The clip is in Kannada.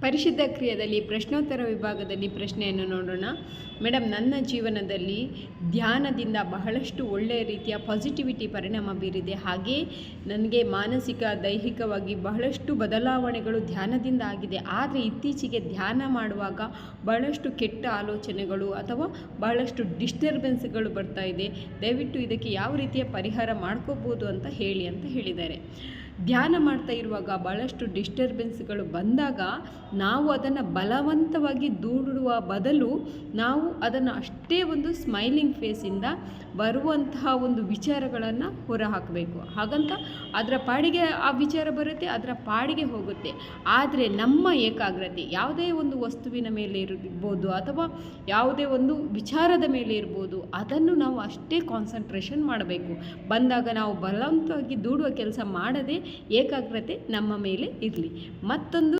ಪರಿಶುದ್ಧ ಕ್ರಿಯೆಯಲ್ಲಿ, ಪ್ರಶ್ನೋತ್ತರ ವಿಭಾಗದಲ್ಲಿ ಪ್ರಶ್ನೆಯನ್ನು ನೋಡೋಣ. ಮೇಡಮ್ ನನ್ನ ಜೀವನದಲ್ಲಿ ಧ್ಯಾನದಿಂದ ಬಹಳಷ್ಟು ಒಳ್ಳೆಯ ರೀತಿಯ ಪಾಸಿಟಿವಿಟಿ ಪರಿಣಾಮ ಬೀರಿದೆ. ಹಾಗೆ ನನಗೆ ಮಾನಸಿಕ, ದೈಹಿಕವಾಗಿ ಬಹಳಷ್ಟು ಬದಲಾವಣೆಗಳು ಧ್ಯಾನದಿಂದ ಆಗಿದೆ. ಆದರೆ ಇತ್ತೀಚೆಗೆ ಧ್ಯಾನ ಮಾಡುವಾಗ ಬಹಳಷ್ಟು ಕೆಟ್ಟ ಆಲೋಚನೆಗಳು ಅಥವಾ ಬಹಳಷ್ಟು ಡಿಸ್ಟರ್ಬೆನ್ಸ್ಗಳು ಬರ್ತಾ ಇದೆ. ದಯವಿಟ್ಟು ಇದಕ್ಕೆ ಯಾವ ರೀತಿಯ ಪರಿಹಾರ ಮಾಡ್ಕೋಬೋದು ಅಂತ ಹೇಳಿ ಅಂತ ಹೇಳಿದ್ದಾರೆ. ಧ್ಯಾನ ಮಾಡ್ತಾ ಇರುವಾಗ ಭಾಳಷ್ಟು ಡಿಸ್ಟರ್ಬೆನ್ಸ್ಗಳು ಬಂದಾಗ ನಾವು ಅದನ್ನು ಬಲವಂತವಾಗಿ ದೂಡುವ ಬದಲು ನಾವು ಅದನ್ನು ಅಷ್ಟೇ ಒಂದು ಸ್ಮೈಲಿಂಗ್ ಫೇಸಿಂದ ಬರುವಂತಹ ಒಂದು ವಿಚಾರಗಳನ್ನು ಹೊರಹಾಕಬೇಕು. ಹಾಗಂತ ಅದರ ಪಾಡಿಗೆ ಆ ವಿಚಾರ ಬರುತ್ತೆ, ಅದರ ಪಾಡಿಗೆ ಹೋಗುತ್ತೆ. ಆದರೆ ನಮ್ಮ ಏಕಾಗ್ರತೆ ಯಾವುದೇ ಒಂದು ವಸ್ತುವಿನ ಮೇಲೆ ಇರ್ಬೋದು ಅಥವಾ ಯಾವುದೇ ಒಂದು ವಿಚಾರದ ಮೇಲೆ ಇರ್ಬೋದು, ಅದನ್ನು ನಾವು ಅಷ್ಟೇ ಕಾನ್ಸಂಟ್ರೇಷನ್ ಮಾಡಬೇಕು. ಬಂದಾಗ ನಾವು ಬಲವಂತವಾಗಿ ದೂಡುವ ಕೆಲಸ ಮಾಡದೆ ಏಕಾಗ್ರತೆ ನಮ್ಮ ಮೇಲೆ ಇರಲಿ. ಮತ್ತೊಂದು